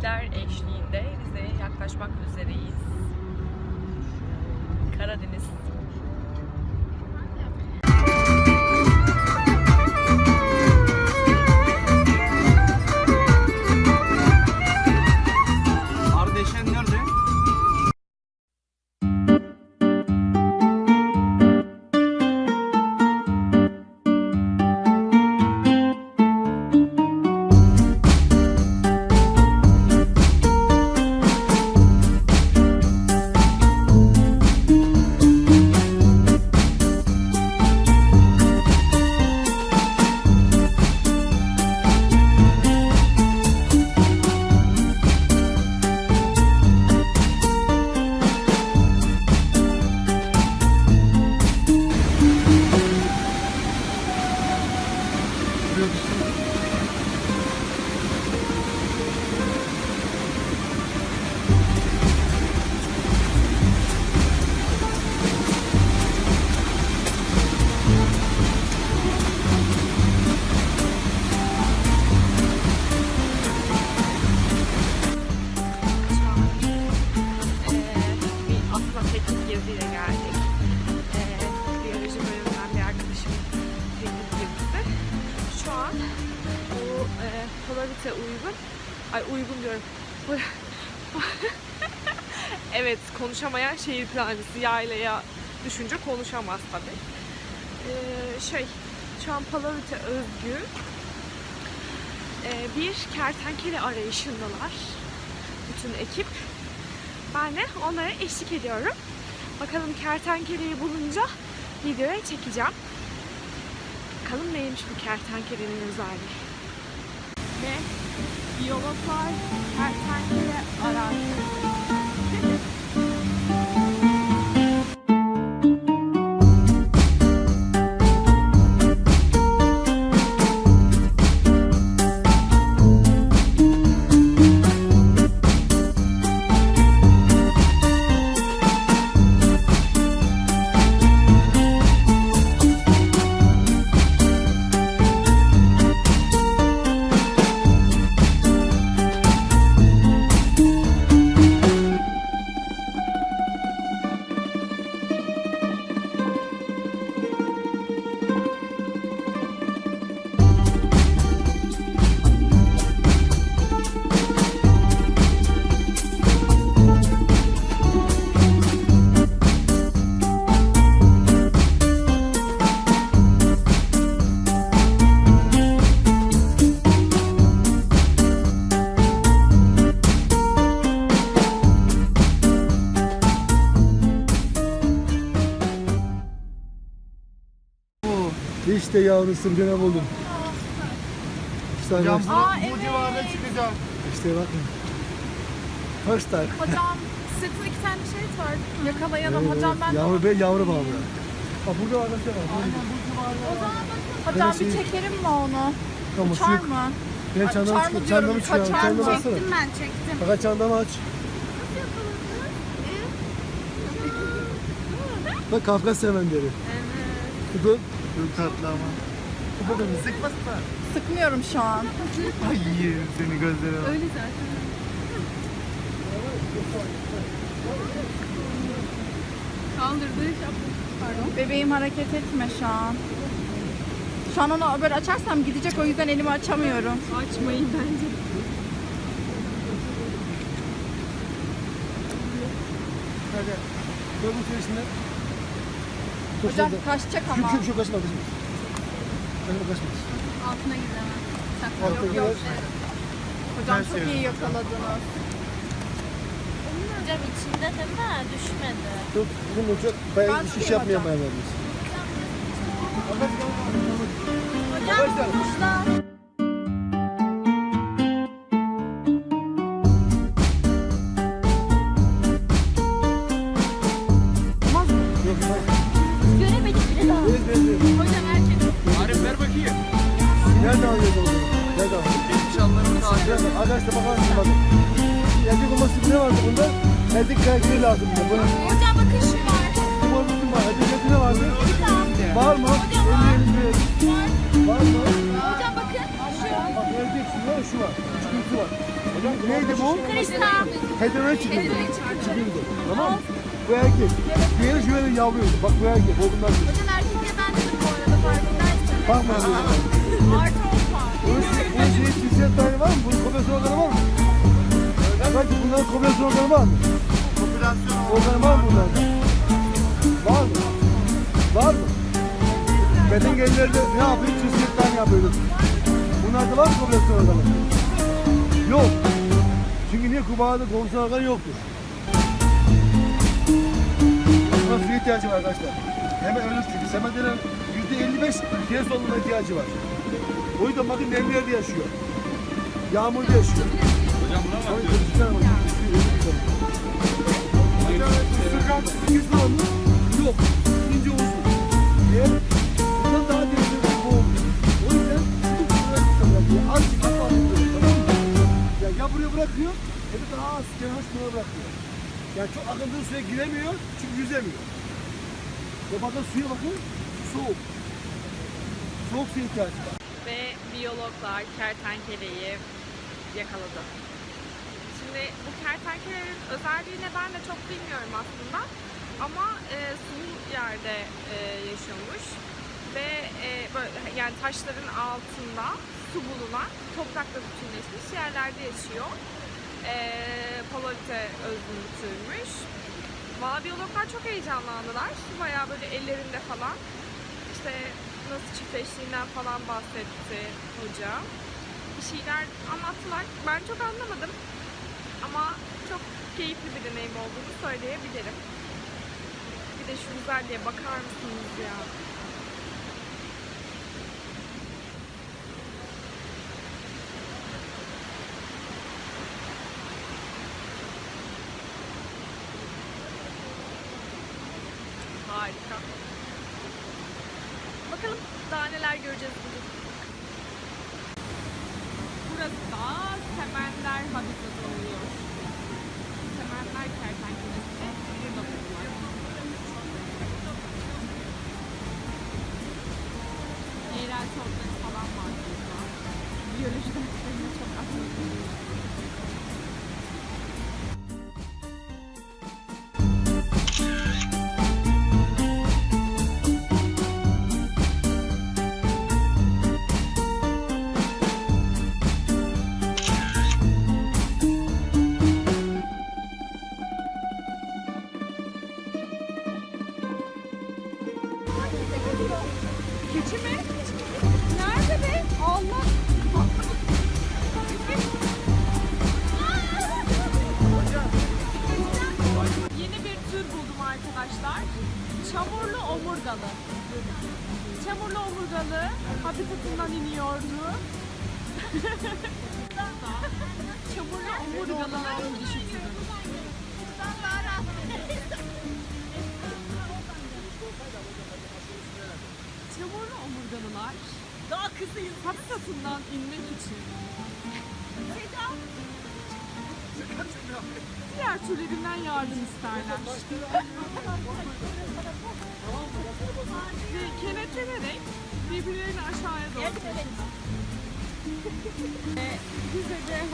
trafikler eşliğinde Rize'ye yaklaşmak üzereyiz. Karadeniz. Şehir plancısı yaylaya düşünce konuşamaz tabii. Eee, şey Polarit'e özgü eee, bir kertenkele arayışındalar bütün ekip. Ben de onlara eşlik ediyorum. Bakalım kertenkeleyi bulunca videoya çekeceğim. Bakalım neymiş bu kertenkelenin özelliği. Ve biyologlar kertenkele yavru sırgına buldum. İşte Hocam işte, bu, bu civarda çıkacak. işte bakın. First time. Hocam sırtında iki tane şey var. Yakalayalım. Hocam ben. Yavru be yavru bağlı. Ha burada var şey var. Burada. Hocam Ben bir şey- çekerim mi onu? Tamam Uçar suyu. mı? Benim Ay, çandamı uçar mı çıkıyor. diyorum, kaçar mı? Açsana. Çektim ben çektim. Fakat çandamı aç. Bak Kafkas sevenleri. Evet. Bu Çok tatlı ama. Bu da sıkmasın. Sıkmıyorum şu an. Ay yerim seni gözlerine. bak. Bebeğim hareket etme şu an. Şu an onu böyle açarsam gidecek o yüzden elimi açamıyorum. Açmayın bence. Hadi. İçerisine. Dur Hocam kaçacak Şu ama. şu şu kaçma kızım. Kaçma kaçma. Altına gidemem. Altta girer. Hocam çok iyi yakaladınız. Hocam içinde değil mi? Düşmedi. Tut. Bunun ucu bayağı iş tutayım yapmayan hocam. bayanlarımız. Hocam kuşlar. Lazım bunda. Bunun Hocam bakın şu var. kumar bütün var. Erkek ne vardı? Var mı? Hocam var. Bir. Var mı? Hocam bakın. Şu. Bak şu var. şu var. Çıkıntı var. Hocam neydi bu? Kristal. Hedone çıkıntı. Çıkıntı. Tamam mı? Bu erkek. Diğeri şöyle yavruydu. Bak bu erkek. O bunlar değil. Hocam erkekle ben dedim bu arada farkındaysan. Bakma böyle. Artı on var. Bunun cinsiyet tane var mı? Bunun organı var mı? Belki bunların kopyası organı var mı? Bedengellerde ne yapıyor? Cinsiyet tane yapıyor. Bunlarda var mı organı? Yok. Çünkü niye Kuba'da organı yoktur. Buna suya ihtiyacı var arkadaşlar. Hemen ölür çünkü. Semenlerin %55 kere solunma ihtiyacı var. O yüzden bakın nemli yerde yaşıyor. Yağmurda yaşıyor. Hocam buna bak. çocuklar var. Sıkan sekiz namlu yok. İnce uzun. Eğer O yüzden bu buraya bırakıyor. Ya, ya buraya bırakıyor ya az kenara şuna bırakıyor. Yani çok akıntılı suya giremiyor çünkü yüzemiyor. Ve bakın suya bakın soğuk. Soğuk suya ihtiyacı var. Ve biyologlar kertenkeleyi yakaladı. Şimdi bu kertenkelenin özelliğini ben de çok bilmiyorum aslında. Ama e, sulu yerde e, yaşıyormuş. Ve e, böyle yani taşların altında su bulunan, toprakla bütünleşmiş yerlerde yaşıyor. E, Polorite özünü türmüş. Valla biyologlar çok heyecanlandılar. Bayağı böyle ellerinde falan işte nasıl çiftleştiğinden falan bahsetti hoca. Bir şeyler anlattılar. Ben çok anlamadım. Ama çok keyifli bir deneyim olduğunu söyleyebilirim. Bir de şu güzelliğe bakar mısınız ya? Arkadaşlar. Çamurlu omurgalı. Çamurlu omurgalı habitatından iniyordu. Çamurlu omurgalıların dişi türü. Çamurlu omurgalılar daha kısayız habitatından inmek için diğer türlerinden yardım isterler. Ve kenetlenerek birbirlerini aşağıya doğru taşırlar. Ve bize de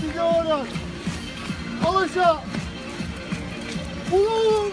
size Orhan. Al aşağı. Bulun.